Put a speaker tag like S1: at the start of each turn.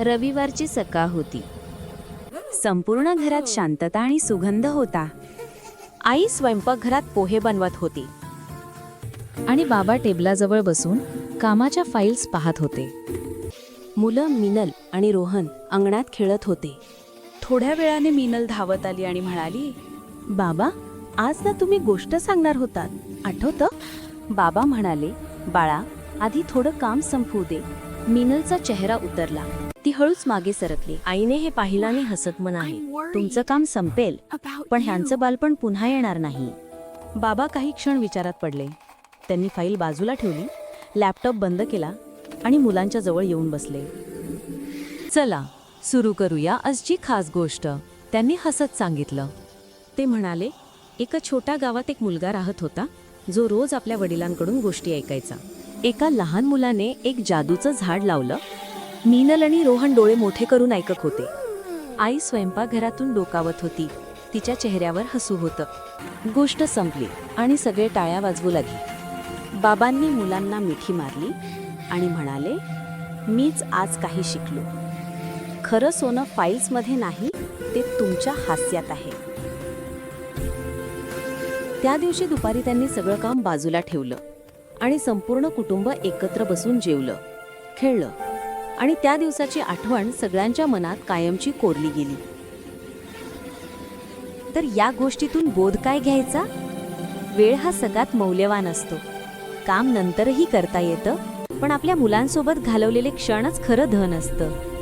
S1: रविवारची सकाळ होती. संपूर्ण घरात शांतता आणि सुगंध होता. आई स्वयंपाकघरात पोहे बनवत होती.
S2: आणि बाबा टेबलाजवळ बसून कामाच्या फाईल्स पाहत होते.
S1: मुलं मिनल आणि रोहन अंगणात खेळत होते. थोड्या वेळाने मिनल धावत आली आणि म्हणाली बाबा आज ना तुम्ही गोष्ट सांगणार होतात. आठवतं? बाबा म्हणाले बाळा आधी थोडं काम संपवू दे. मिनलचा चेहरा उतरला. ती हळूच मागे सरकली. आईने हे पाहिलं आणि हसत म्हणाले तुमचं काम संपेल पण ह्यांचं बालपण पुन्हा येणार नाही. बाबा काही क्षण विचारात पडले. त्यांनी फाईल बाजूला ठेवली लॅपटॉप बंद केला आणि मुलांच्या जवळ येऊन बसले. चला सुरू करूया आजची खास गोष्ट त्यांनी हसत सांगितलं. ते म्हणाले एका छोट्या गावात एक मुलगा राहत होता जो रोज आपल्या वडिलांकडून गोष्टी ऐकायचा. एका लहान मुलाने एक जादूचं झाड लावलं मीनल आणि रोहन डोळे मोठे करून ऐकत होते. आई स्वयंपाकघरातून डोकावत होती. तिच्या चेहऱ्यावर हसू होतं. गोष्ट संपली आणि सगळे टाळ्या वाजवू लागली. बाबांनी मुलांना मिठी मारली आणि म्हणाले मीच आज काही शिकलो. खरं सोनं फाईल्समध्ये नाही ते तुमच्या हास्यात आहे. त्या दिवशी दुपारी त्यांनी सगळं काम बाजूला ठेवलं आणि संपूर्ण कुटुंब एकत्र बसून जेवलं खेळलं. आणि त्या दिवसाची आठवण सगळ्यांच्या मनात कायमची कोरली गेली. तर या गोष्टीतून बोध काय घ्यायचा? वेळ हा सगळ्यात मौल्यवान असतो. काम नंतरही करता येतं पण आपल्या मुलांसोबत घालवलेले क्षणच खरं धन असतं.